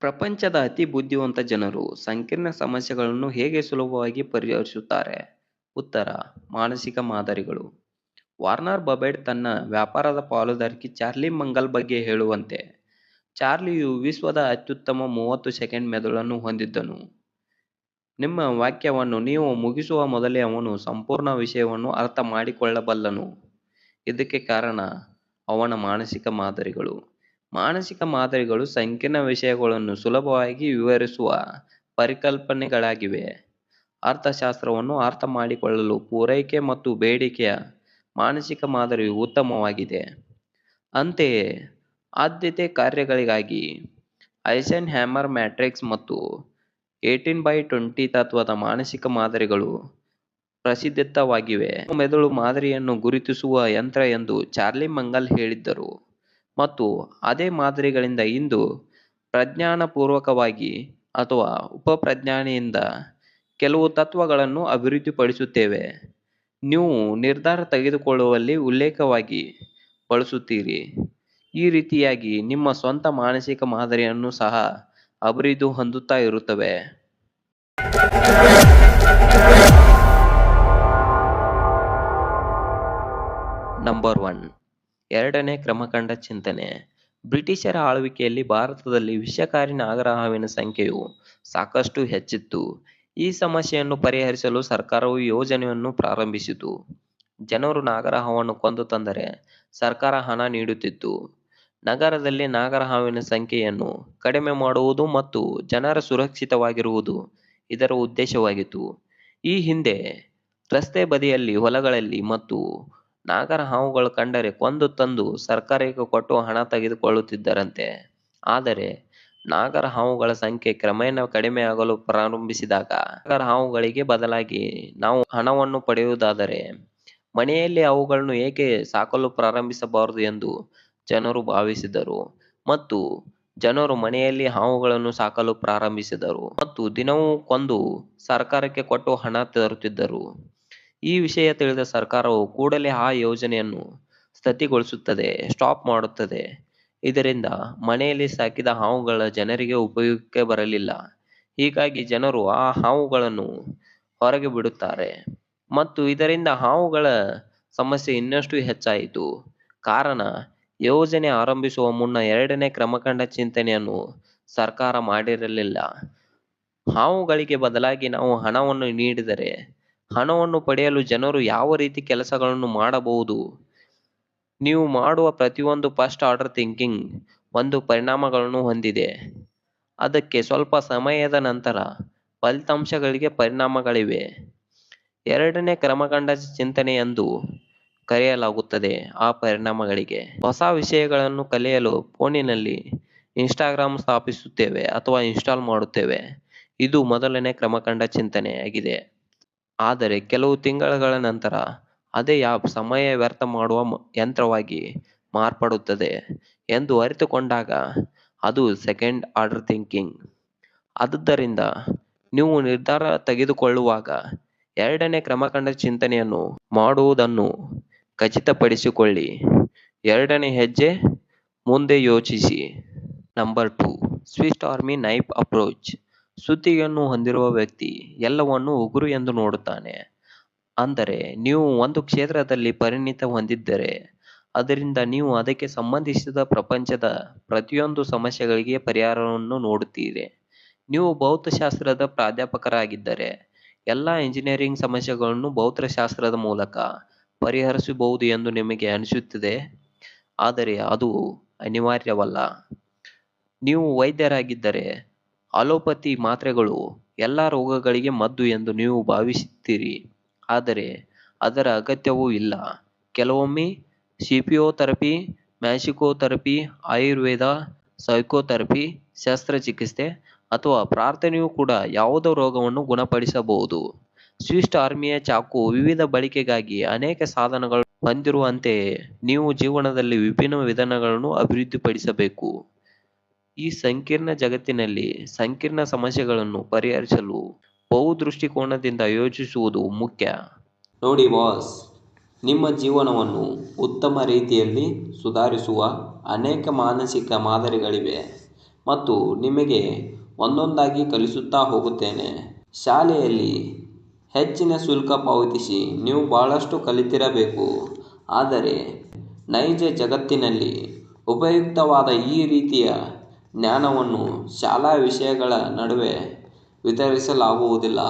ಪ್ರಪಂಚದ ಅತಿ ಬುದ್ಧಿವಂತ ಜನರು ಸಂಕೀರ್ಣ ಸಮಸ್ಯೆಗಳನ್ನು ಹೇಗೆ ಸುಲಭವಾಗಿ ಪರಿಹರಿಸುತ್ತಾರೆ? ಉತ್ತರ ಮಾನಸಿಕ ಮಾದರಿಗಳು. ವಾರ್ನರ್ ಬಬೆಡ್ ತನ್ನ ವ್ಯಾಪಾರದ ಪಾಲುದಾರಿಕೆ ಚಾರ್ಲಿ ಮಂಗಲ್ ಬಗ್ಗೆ ಹೇಳುವಂತೆ, ಚಾರ್ಲಿಯು ವಿಶ್ವದ ಅತ್ಯುತ್ತಮ ಮೂವತ್ತು ಸೆಕೆಂಡ್ ಮೆದುಳನ್ನು ಹೊಂದಿದ್ದನು. ನಿಮ್ಮ ವಾಕ್ಯವನ್ನು ನೀವು ಮುಗಿಸುವ ಮೊದಲೇ ಅವನು ಸಂಪೂರ್ಣ ವಿಷಯವನ್ನು ಅರ್ಥ ಮಾಡಿಕೊಳ್ಳಬಲ್ಲನು ಇದಕ್ಕೆ ಕಾರಣ ಅವನ ಮಾನಸಿಕ ಮಾದರಿಗಳು. ಮಾನಸಿಕ ಮಾದರಿಗಳು ಸಂಕೀರ್ಣ ವಿಷಯಗಳನ್ನು ಸುಲಭವಾಗಿ ವಿವರಿಸುವ ಪರಿಕಲ್ಪನೆಗಳಾಗಿವೆ. ಅರ್ಥಶಾಸ್ತ್ರವನ್ನು ಅರ್ಥಮಾಡಿಕೊಳ್ಳಲು ಪೂರೈಕೆ ಮತ್ತು ಬೇಡಿಕೆಯ ಮಾನಸಿಕ ಮಾದರಿಯು ಉತ್ತಮವಾಗಿದೆ. ಅಂತೆಯೇ, ಆದ್ಯತೆ ಕಾರ್ಯಗಳಿಗಾಗಿ ಐಸೆನ್ ಹ್ಯಾಮರ್ ಮ್ಯಾಟ್ರಿಕ್ಸ್ ಮತ್ತು ಏಟೀನ್ ಬೈ ಟ್ವೆಂಟಿ ತತ್ವದ ಮಾನಸಿಕ ಮಾದರಿಗಳು ಪ್ರಸಿದ್ಧವಾಗಿವೆ. ಮೆದುಳು ಮಾದರಿಯನ್ನು ಗುರುತಿಸುವ ಯಂತ್ರ ಎಂದು ಚಾರ್ಲಿ ಮಂಗಲ್ ಹೇಳಿದ್ದರು ಮತ್ತು ಅದೇ ಮಾದರಿಗಳಿಂದ ಇಂದು ಪ್ರಜ್ಞಾನಪೂರ್ವಕವಾಗಿ ಅಥವಾ ಉಪಪ್ರಜ್ಞಾನೆಯಿಂದ ಕೆಲವು ತತ್ವಗಳನ್ನು ಅಭಿವೃದ್ಧಿಪಡಿಸುತ್ತೇವೆ. ನೀವು ನಿರ್ಧಾರ ತೆಗೆದುಕೊಳ್ಳುವಲ್ಲಿ ಉಲ್ಲೇಖವಾಗಿ ಬಳಸುತ್ತೀರಿ. ಈ ರೀತಿಯಾಗಿ ನಿಮ್ಮ ಸ್ವಂತ ಮಾನಸಿಕ ಮಾದರಿಯನ್ನು ಸಹ ಅಭಿವೃದ್ಧಿ ಹೊಂದುತ್ತಾ ಇರುತ್ತವೆ. ಎರಡನೇ ಕ್ರಮಕಂಡ ಚಿಂತನೆ ಬ್ರಿಟಿಷರ ಆಳ್ವಿಕೆಯಲ್ಲಿ ಭಾರತದಲ್ಲಿ ವಿಷಕಾರಿ ನಾಗರಹಾವಿನ ಸಂಖ್ಯೆಯು ಸಾಕಷ್ಟು ಹೆಚ್ಚಿತ್ತು. ಈ ಸಮಸ್ಯೆಯನ್ನು ಪರಿಹರಿಸಲು ಸರ್ಕಾರವು ಯೋಜನೆಯನ್ನು ಪ್ರಾರಂಭಿಸಿತು. ಜನರು ನಾಗರಹಾವನ್ನು ಕೊಂದು ತಂದರೆ ಸರ್ಕಾರ ಹಣ ನೀಡುತ್ತಿತ್ತು. ನಗರದಲ್ಲಿ ನಾಗರಹಾವಿನ ಸಂಖ್ಯೆಯನ್ನು ಕಡಿಮೆ ಮಾಡುವುದು ಮತ್ತು ಜನರ ಸುರಕ್ಷಿತವಾಗಿರುವುದು ಇದರ ಉದ್ದೇಶವಾಗಿತ್ತು. ಈ ಹಿಂದೆ ರಸ್ತೆ ಬದಿಯಲ್ಲಿ, ಹೊಲಗಳಲ್ಲಿ ಮತ್ತು ನಾಗರಹಾವುಗಳು ಕಂಡರೆ ಕೊಂದು ತಂದು ಸರ್ಕಾರಕ್ಕೆ ಕೊಟ್ಟು ಹಣ ತೆಗೆದುಕೊಳ್ಳುತ್ತಿದ್ದರಂತೆ. ಆದರೆ ನಾಗರ ಹಾವುಗಳ ಸಂಖ್ಯೆ ಕ್ರಮೇಣ ಕಡಿಮೆಯಾಗಲು ಪ್ರಾರಂಭಿಸಿದಾಗ, ನಾಗರ ಹಾವುಗಳಿಗೆ ಬದಲಾಗಿ ನಾವು ಹಣವನ್ನು ಪಡೆಯುವುದಾದರೆ, ಮನೆಯಲ್ಲಿ ಅವುಗಳನ್ನು ಏಕೆ ಸಾಕಲು ಪ್ರಾರಂಭಿಸಬಾರದು ಎಂದು ಜನರು ಭಾವಿಸಿದರು ಮತ್ತು ಜನರು ಮನೆಯಲ್ಲಿ ಹಾವುಗಳನ್ನು ಸಾಕಲು ಪ್ರಾರಂಭಿಸಿದರು ಮತ್ತು ದಿನವೂ ಕೊಂದು ಸರ್ಕಾರಕ್ಕೆ ಕೊಟ್ಟು ಹಣ ತರುತ್ತಿದ್ದರು. ಈ ವಿಷಯ ತಿಳಿದ ಸರ್ಕಾರವು ಕೂಡಲೇ ಆ ಯೋಜನೆಯನ್ನು ಸ್ಥಗಿತಗೊಳಿಸುತ್ತದೆ ಸ್ಟಾಪ್ ಮಾಡುತ್ತದೆ. ಇದರಿಂದ ಮನೆಯಲ್ಲಿ ಸಾಕಿದ ಹಾವುಗಳ ಜನರಿಗೆ ಉಪಯೋಗಕ್ಕೆ ಬರಲಿಲ್ಲ. ಹೀಗಾಗಿ ಜನರು ಆ ಹಾವುಗಳನ್ನು ಹೊರಗೆ ಬಿಡುತ್ತಾರೆ ಮತ್ತು ಇದರಿಂದ ಹಾವುಗಳ ಸಮಸ್ಯೆ ಇನ್ನಷ್ಟು ಹೆಚ್ಚಾಯಿತು. ಕಾರಣ, ಯೋಜನೆ ಆರಂಭಿಸುವ ಮುನ್ನ ಎರಡನೇ ಕ್ರಮಕಂಡ ಚಿಂತನೆಯನ್ನು ಸರ್ಕಾರ ಮಾಡಿರಲಿಲ್ಲ. ಹಾವುಗಳಿಗೆ ಬದಲಾಗಿ ನಾವು ಹಣವನ್ನು ನೀಡಿದರೆ, ಹಣವನ್ನು ಪಡೆಯಲು ಜನರು ಯಾವ ರೀತಿ ಕೆಲಸಗಳನ್ನು ಮಾಡಬಹುದು ನೀವು ಮಾಡುವ ಪ್ರತಿಯೊಂದು ಫಸ್ಟ್ ಆರ್ಡರ್ ಥಿಂಕಿಂಗ್ ಒಂದು ಪರಿಣಾಮಗಳನ್ನು ಹೊಂದಿದೆ. ಅದಕ್ಕೆ ಸ್ವಲ್ಪ ಸಮಯದ ನಂತರ ಫಲಿತಾಂಶಗಳಿಗೆ ಪರಿಣಾಮಗಳಿವೆ. ಎರಡನೇ ಕ್ರಮಕಂಡ ಚಿಂತನೆ ಎಂದು ಕರೆಯಲಾಗುತ್ತದೆ ಆ ಪರಿಣಾಮಗಳಿಗೆ. ಹೊಸ ವಿಷಯಗಳನ್ನು ಕಲಿಯಲು ಫೋನಿನಲ್ಲಿ ಇನ್ಸ್ಟಾಗ್ರಾಮ್ ಸ್ಥಾಪಿಸುತ್ತೇವೆ ಅಥವಾ ಇನ್ಸ್ಟಾಲ್ ಮಾಡುತ್ತೇವೆ. ಇದು ಮೊದಲನೇ ಕ್ರಮಕಂಡ ಚಿಂತನೆಯಾಗಿದೆ. ಆದರೆ ಕೆಲವು ತಿಂಗಳುಗಳ ನಂತರ ಅದೇ ಆ್ಯಪ್ ಸಮಯ ವ್ಯರ್ಥ ಮಾಡುವ ಯಂತ್ರವಾಗಿ ಮಾರ್ಪಡುತ್ತದೆ ಎಂದು ಅರಿತುಕೊಂಡಾಗ ಅದು ಸೆಕೆಂಡ್ ಆರ್ಡರ್ ಥಿಂಕಿಂಗ್. ಆದುದರಿಂದ ನೀವು ನಿರ್ಧಾರ ತೆಗೆದುಕೊಳ್ಳುವಾಗ ಎರಡನೇ ಕ್ರಮಕಂಡ ಚಿಂತನೆಯನ್ನು ಮಾಡುವುದನ್ನು ಖಚಿತಪಡಿಸಿಕೊಳ್ಳಿ. ಎರಡನೇ ಹೆಜ್ಜೆ ಮುಂದೆ ಯೋಚಿಸಿ. Number two Swiss army knife approach ಸುತ್ತಿಗೆಯನ್ನು ಹೊಂದಿರುವ ವ್ಯಕ್ತಿ ಎಲ್ಲವನ್ನೂ ಉಗುರು ಎಂದು ನೋಡುತ್ತಾನೆ. ಅಂದರೆ ನೀವು ಒಂದು ಕ್ಷೇತ್ರದಲ್ಲಿ ಪರಿಣಿತ ಹೊಂದಿದ್ದರೆ, ಅದರಿಂದ ನೀವು ಅದಕ್ಕೆ ಸಂಬಂಧಿಸಿದ ಪ್ರಪಂಚದ ಪ್ರತಿಯೊಂದು ಸಮಸ್ಯೆಗಳಿಗೆ ಪರಿಹಾರವನ್ನು ನೋಡುತ್ತೀರಿ. ನೀವು ಭೌತಶಾಸ್ತ್ರದ ಪ್ರಾಧ್ಯಾಪಕರಾಗಿದ್ದರೆ, ಎಲ್ಲ ಇಂಜಿನಿಯರಿಂಗ್ ಸಮಸ್ಯೆಗಳನ್ನು ಭೌತಶಾಸ್ತ್ರದ ಮೂಲಕ ಪರಿಹರಿಸಬಹುದು ಎಂದು ನಿಮಗೆ ಅನಿಸುತ್ತದೆ ಆದರೆ ಅದು ಅನಿವಾರ್ಯವಲ್ಲ. ನೀವು ವೈದ್ಯರಾಗಿದ್ದರೆ, ಅಲೋಪತಿ ಮಾತ್ರೆಗಳು ಎಲ್ಲ ರೋಗಗಳಿಗೆ ಮದ್ದು ಎಂದು ನೀವು ಭಾವಿಸುತ್ತೀರಿ ಆದರೆ ಅದರ ಅಗತ್ಯವೂ ಇಲ್ಲ. ಕೆಲವೊಮ್ಮೆ ಸಿಪಿಯೋಥೆರಪಿ ಮ್ಯಾಸಿಕೋಥೆರಪಿ ಆಯುರ್ವೇದ, ಸೈಕೋಥೆರಪಿ, ಶಸ್ತ್ರಚಿಕಿತ್ಸೆ ಅಥವಾ ಪ್ರಾರ್ಥನೆಯು ಕೂಡ ಯಾವುದೋ ರೋಗವನ್ನು ಗುಣಪಡಿಸಬಹುದು. ಸ್ವಿಸ್ಟ್ ಆರ್ಮಿಯ ಚಾಕು ವಿವಿಧ ಬಳಕೆಗಾಗಿ ಅನೇಕ ಸಾಧನಗಳು ಹೊಂದಿರುವಂತೆಯೇ ನೀವು ಜೀವನದಲ್ಲಿ ವಿಭಿನ್ನ ವಿಧಾನಗಳನ್ನು ಅಭಿವೃದ್ಧಿಪಡಿಸಬೇಕು. ಈ ಸಂಕೀರ್ಣ ಜಗತ್ತಿನಲ್ಲಿ ಸಂಕೀರ್ಣ ಸಮಸ್ಯೆಗಳನ್ನು ಪರಿಹರಿಸಲು ಬಹು ದೃಷ್ಟಿಕೋನದಿಂದ ಯೋಚಿಸುವುದು ಮುಖ್ಯ. ನೋಡಿ ಬಾಸ್, ನಿಮ್ಮ ಜೀವನವನ್ನು ಉತ್ತಮ ರೀತಿಯಲ್ಲಿ ಸುಧಾರಿಸುವ ಅನೇಕ ಮಾನಸಿಕ ಮಾದರಿಗಳಿವೆ. ಮತ್ತು ನಿಮಗೆ ಒಂದೊಂದಾಗಿ ಕಲಿಸುತ್ತಾ ಹೋಗುತ್ತೇನೆ ಶಾಲೆಯಲ್ಲಿ ಹೆಚ್ಚಿನ ಶುಲ್ಕ ಪಾವತಿಸಿ ನೀವು ಬಹಳಷ್ಟು ಕಲಿತಿರಬೇಕು ಆದರೆ ನೈಜ ಜಗತ್ತಿನಲ್ಲಿ ಉಪಯುಕ್ತವಾದ ಈ ರೀತಿಯ ಜ್ಞಾನವನ್ನು ಶಾಲಾ ವಿಷಯಗಳ ನಡುವೆ ವಿತರಿಸಲಾಗುವುದಿಲ್ಲ.